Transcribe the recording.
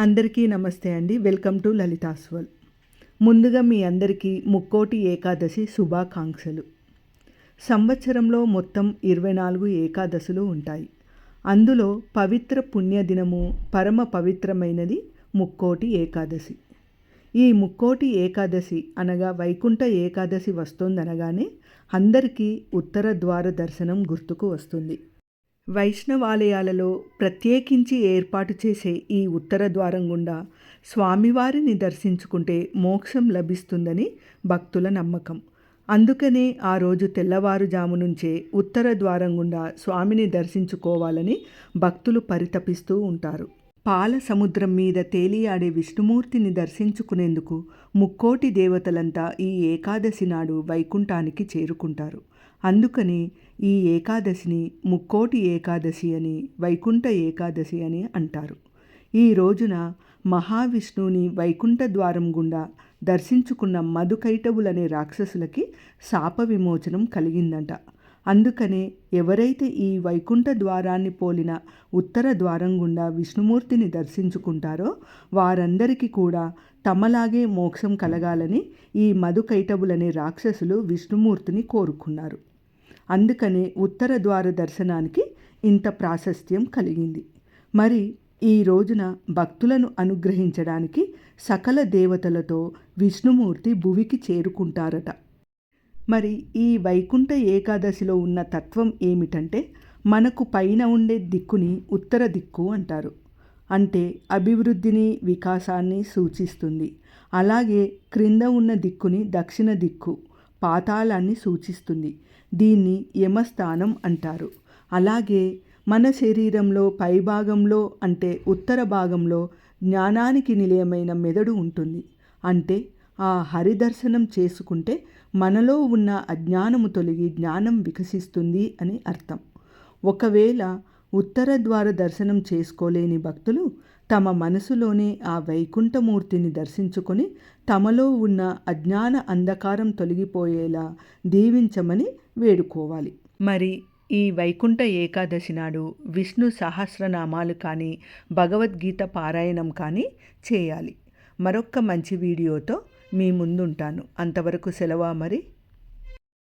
అందరికీ నమస్తే అండి. వెల్కమ్ టు లలితాస్వల్ ముందుగా మీ అందరికీ ముక్కోటి ఏకాదశి శుభాకాంక్షలు. సంవత్సరంలో మొత్తం ఇరవై నాలుగు ఏకాదశులు ఉంటాయి. అందులో పవిత్ర పుణ్యదినము పరమ పవిత్రమైనది ముక్కోటి ఏకాదశి. ఈ ముక్కోటి ఏకాదశి అనగా వైకుంఠ ఏకాదశి వస్తోందనగానే అందరికీ ఉత్తర ద్వార దర్శనం గుర్తుకు వస్తుంది. వైష్ణవాలయాలలో ప్రత్యేకించి ఏర్పాటు చేసే ఈ ఉత్తర ద్వారం గుండా స్వామివారిని దర్శించుకుంటే మోక్షం లభిస్తుందని భక్తుల నమ్మకం. అందుకనే ఆ రోజు తెల్లవారుజాము నుంచే ఉత్తర ద్వారం గుండా స్వామిని దర్శించుకోవాలని భక్తులు పరితపిస్తూ ఉంటారు. పాల సముద్రం మీద తేలియాడే విష్ణుమూర్తిని దర్శించుకునేందుకు ముక్కోటి దేవతలంతా ఈ ఏకాదశి నాడు వైకుంఠానికి చేరుకుంటారు. అందుకని ఈ ఏకాదశిని ముక్కోటి ఏకాదశి అని వైకుంఠ ఏకాదశి అని అంటారు. ఈ రోజున మహావిష్ణువుని వైకుంఠ ద్వారం గుండా దర్శించుకున్న మధుకైటవులనే రాక్షసులకి శాప విమోచనం కలిగిందంట. అందుకనే ఎవరైతే ఈ వైకుంఠ ద్వారాన్ని పోలిన ఉత్తర ద్వారం గుండా విష్ణుమూర్తిని దర్శించుకుంటారో వారందరికీ కూడా తమలాగే మోక్షం కలగాలని ఈ మధుకైటవులనే రాక్షసులు విష్ణుమూర్తిని కోరుకున్నారు. అందుకనే ఉత్తర ద్వార దర్శనానికి ఇంత ప్రాశస్త్యం కలిగింది. మరి ఈ రోజున భక్తులను అనుగ్రహించడానికి సకల దేవతలతో విష్ణుమూర్తి భువికి చేరుకుంటారట. మరి ఈ వైకుంఠ ఏకాదశిలో ఉన్న తత్వం ఏమిటంటే మనకు పైన ఉండే దిక్కుని ఉత్తర దిక్కు అంటారు. అంటే అభివృద్ధిని వికాసాన్ని సూచిస్తుంది. అలాగే క్రింద ఉన్న దిక్కుని దక్షిణ దిక్కు. పాతాళాన్ని సూచిస్తుంది. దీన్ని యమస్థానం అంటారు. అలాగే మన శరీరంలో పైభాగంలో అంటే ఉత్తర భాగంలో జ్ఞానానికి నిలయమైన మెదడు ఉంటుంది. అంటే ఆ హరిదర్శనం చేసుకుంటే మనలో ఉన్న అజ్ఞానము తొలగి జ్ఞానం వికసిస్తుంది అని అర్థం. ఒకవేళ ఉత్తర ద్వార దర్శనం చేసుకోలేని భక్తులు తమ మనసులోనే ఆ వైకుంఠమూర్తిని దర్శించుకొని తమలో ఉన్న అజ్ఞాన అంధకారం తొలగిపోయేలా దీవించమని వేడుకోవాలి. మరి ఈ వైకుంఠ ఏకాదశి నాడు విష్ణు సహస్రనామాలు కానీ భగవద్గీత పారాయణం కానీ చేయాలి. మరొక్క మంచి వీడియోతో మీ ముందుంటాను. అంతవరకు సెలవా మరి?